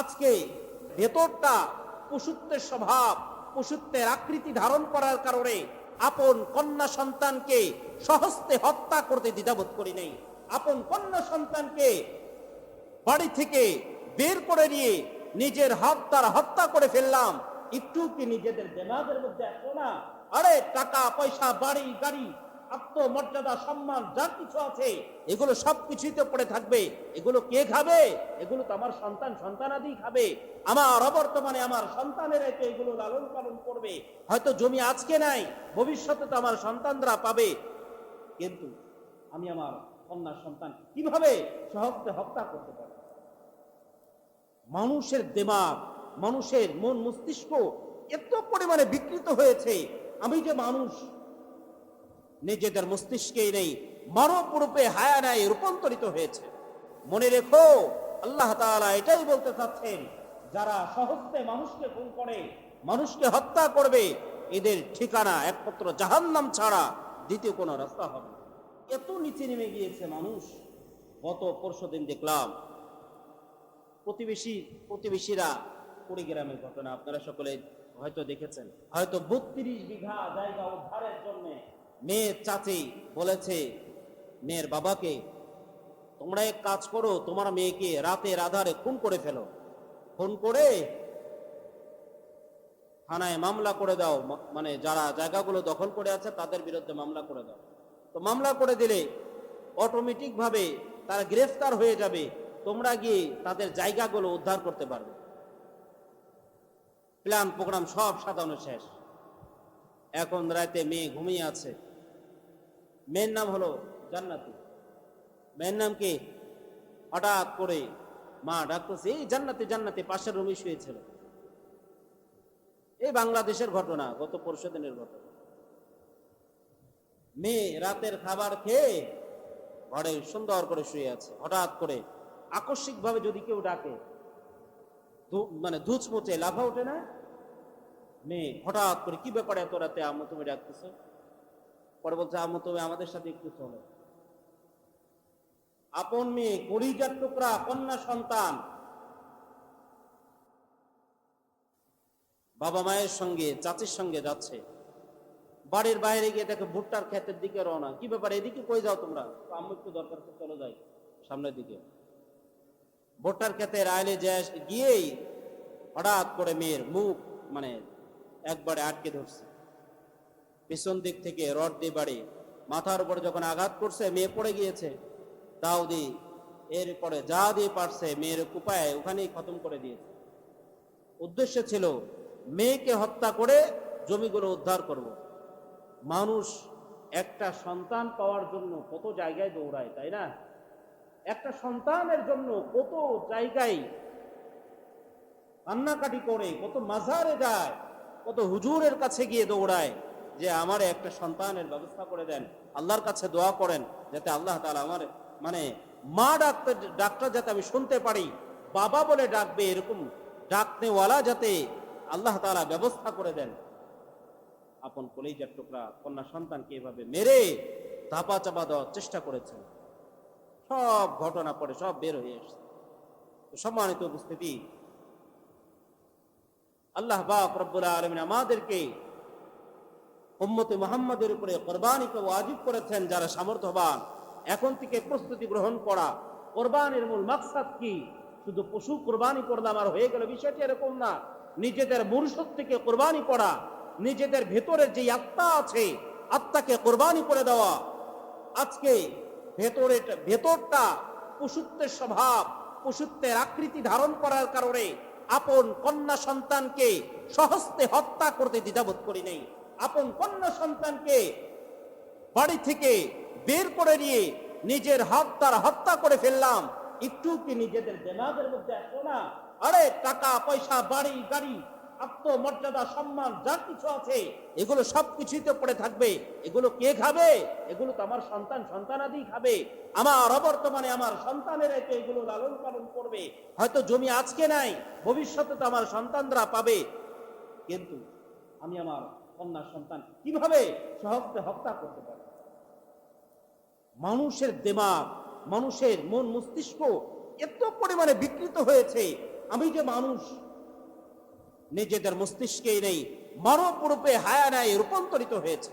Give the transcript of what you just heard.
আজকে ভেতরটা পশুত্বের স্বভাব, পশুত্বের আকৃতি ধারণ করার কারণে আপন কন্যা সন্তানকে সহস্তে হত্যা করতে দ্বিধাবোধ করি নাই। আপন কন্যা সন্তানকে বাড়ি থেকে বের করে নিয়ে নিজের হাত দ্বারা হত্যা করে ফেললাম। একটু কি নিজেদের দেমাগের মধ্যে না? আরে টাকা, পয়সা, বাড়ি, গাড়ি আত্মমর্যাদা, সম্মান, যা কিছু আছে, এগুলো সব কিছুই পড়ে থাকবে। এগুলো কে খাবে? এগুলো তো আমার সন্তান, সন্তানাদি খাবে। আমার অবর্তমানে আমার সন্তানের এতে এগুলো লালন পালন করবে। হয়তো জমি আজকে নাই, ভবিষ্যতে তো আমার সন্তানরা পাবে। কিন্তু আমি আমার কন্যা সন্তান কীভাবে সহজে হত্যা করতে পারি? মানুষের দেমাগ, মানুষের মন মস্তিষ্ক এত পরিমাণে বিকৃত হয়েছে। আমি যে মানুষ নিজেদের মস্তিষ্কেই নেই মানব হায়া নাই রূপান্তরিত হয়েছে। মনে রেখো, আল্লাহ তাআলা এটাই বলতে চাচ্ছেন, যারা সহজে মানুষকে খুন করে, মানুষকে হত্যা করবে, এদের ঠিকানা একমাত্র জাহান্নাম ছাড়া দ্বিতীয় কোনো রাস্তা হবে এত নিচে নেমে গিয়েছে মানুষ, গত পরশু দিন দেখলাম, প্রতিবেশী, প্রতিবেশীরা কুড়িগ্রামের ঘটনা, আপনারা সকলে হয়তো দেখেছেন। হয়তো বত্রিশ বিঘা জায়গা উদ্ধারের জন্য মেয়ের চাচি বলেছে, মেয়ের বাবাকে তোমরা এক কাজ করো, তোমার মেয়েকে রাতের আধারে খুন করে ফেলো। খুন করে থানায় মামলা করে দাও মানে যারা জায়গাগুলো দখল করে আছে তাদের বিরুদ্ধে মামলা করে দাও। তো মামলা করে দিলে অটোমেটিক ভাবে তারা গ্রেফতার হয়ে যাবে, তোমরা গিয়ে তাদের জায়গাগুলো উদ্ধার করতে পারবে। প্ল্যান, প্রোগ্রাম সব সাজানো শেষ। এখন রাতে মেয়ে ঘুমিয়ে আছে। মেয়ের নাম হলো জান্নাতি। মেয়ের নাম কি? হঠাৎ করে মা ডাকতেছে, এই জান্নাতি জান্নাতি, পাশের রুমে শুয়েছিল। এই বাংলাদেশের ঘটনা, গত পরশু দিনের ঘটনা। মেয়ে রাতের খাবার খেয়ে ঘরে সুন্দর করে শুয়ে আছে। হঠাৎ করে আকস্মিক ভাবে যদি কেউ ডাকে মানে ধুচ মুচে লাফা ওঠে না? মেয়ে হঠাৎ করে কি ব্যাপারে এত রাতে আম্মু তুমি ডাকতেছো? পরে বলছে আম্মু তুমি আমাদের সাথে একটু চলো। আপন মেয়ে, কলিজার টুকরা, কন্যা সন্তান। বাবা মায়ের সঙ্গে, চাচির সঙ্গে যাচ্ছে। বাড়ির বাইরে গিয়ে দেখে ভুট্টার ক্ষেতের দিকে রওনা। কি ব্যাপার, এদিকে কই যাও তোমরা? আম্মু একটু দরকার চলে যাই। সামনের দিকে। ভুট্টার ক্ষেতের আইলে গিয়েই হঠাৎ করে মেয়ের মুখ মানে একবারে আটকে ধরছে। পিছন দিক থেকে রড দিয়ে বাড়ি। মাথার উপরে যখন আঘাত করছে, মেয়ে পড়ে গিয়েছে। তাও দি, এরপরে যা দিয়ে পারছে, মেয়ের কুপায় ওখানেই খতম করে দিয়েছে। উদ্দেশ্য ছিল, মেয়েকে হত্যা করে জমিগুলো উদ্ধার করব। মানুষ একটা সন্তান পাওয়ার জন্য কত জায়গায় দৌড়ায়, তাই না? একটা সন্তানের জন্য কত জায়গায় কান্নাকাটি করে, কত মাঝারে যায়। কত হুজুরের কাছে গিয়ে দৌড়ায় যে আমার একটা সন্তানের ব্যবস্থা করে দেন, আল্লাহর কাছে দোয়া করেন, যাতে আল্লাহ তাআলা আমার মানে মা ডাক্তার ডাক্তার যাতে আমি শুনতে পারি, বাবা বলে ডাকবে এরকম ডাকনেওয়ালা যাতে আল্লাহ তাআলা ব্যবস্থা করে দেন। আপন কলেজার টুকরা, কন্যা সন্তানকে এভাবে মেরে ধাপা চাপা দেওয়ার চেষ্টা করেছেন। সব ঘটনা পরে সব বের হয়ে এসছে সম্মানিত উপস্থিতি আল্লাহ বাক রব্বুল আলমিন আমাদেরকে উম্মতে মোহাম্মদের উপরে কোরবানিকে ওয়াজিব করেছেন, যারা সামর্থ্যবান। এখন থেকে প্রস্তুতি গ্রহণ করা। কোরবানির মূল মাকসাদ কি? শুধু পশু কোরবানি করলাম আর হয়ে গেল, বিষয়টি এরকম না। নিজেদের মনুষ্যত্ব থেকে কোরবানি করা নিজেদের ভেতরে যে আত্মা আছে, আত্মাকে কোরবানি করে দেওয়া। আজকে ভেতরে, ভেতরটা পশুত্বের স্বভাব, পশুত্বের আকৃতি ধারণ করার কারণে আপন কন্যা সন্তানকে সহস্তে হত্যা করতে দ্বিধাবোধ করি নাই। আপন কন্যা সন্তানকে বাড়ি থেকে বের করে নিয়ে নিজের হাত তারা হত্যা করে ফেললাম। একটু কি নিজেদের দেমাগের মধ্যে না? আরে টাকা, পয়সা, বাড়ি, গাড়ি আত্মমর্যাদা, সম্মান, যা কিছু আছে, এগুলো সব কিছুই তো পড়ে থাকবে। এগুলো কে খাবে? এগুলো তো আমার সন্তান সন্তানাদি খাবে। আমার অবর্তমানে আমার সন্তানের এতে এগুলো লালন পালন করবে। হয়তো জমি আজকে নাই, ভবিষ্যতে তো আমার সন্তানরা পাবে। কিন্তু আমি আমার কন্যা সন্তান কীভাবে সহজে হত্যা করতে পারি? মানুষের দেমাগ, মানুষের মন মস্তিষ্ক এত পরিমাণে বিকৃত হয়েছে। আমি যে মানুষ নিজেদের মস্তিষ্কেই নেই মানব রূপে হায়া নেয় রূপান্তরিত হয়েছে।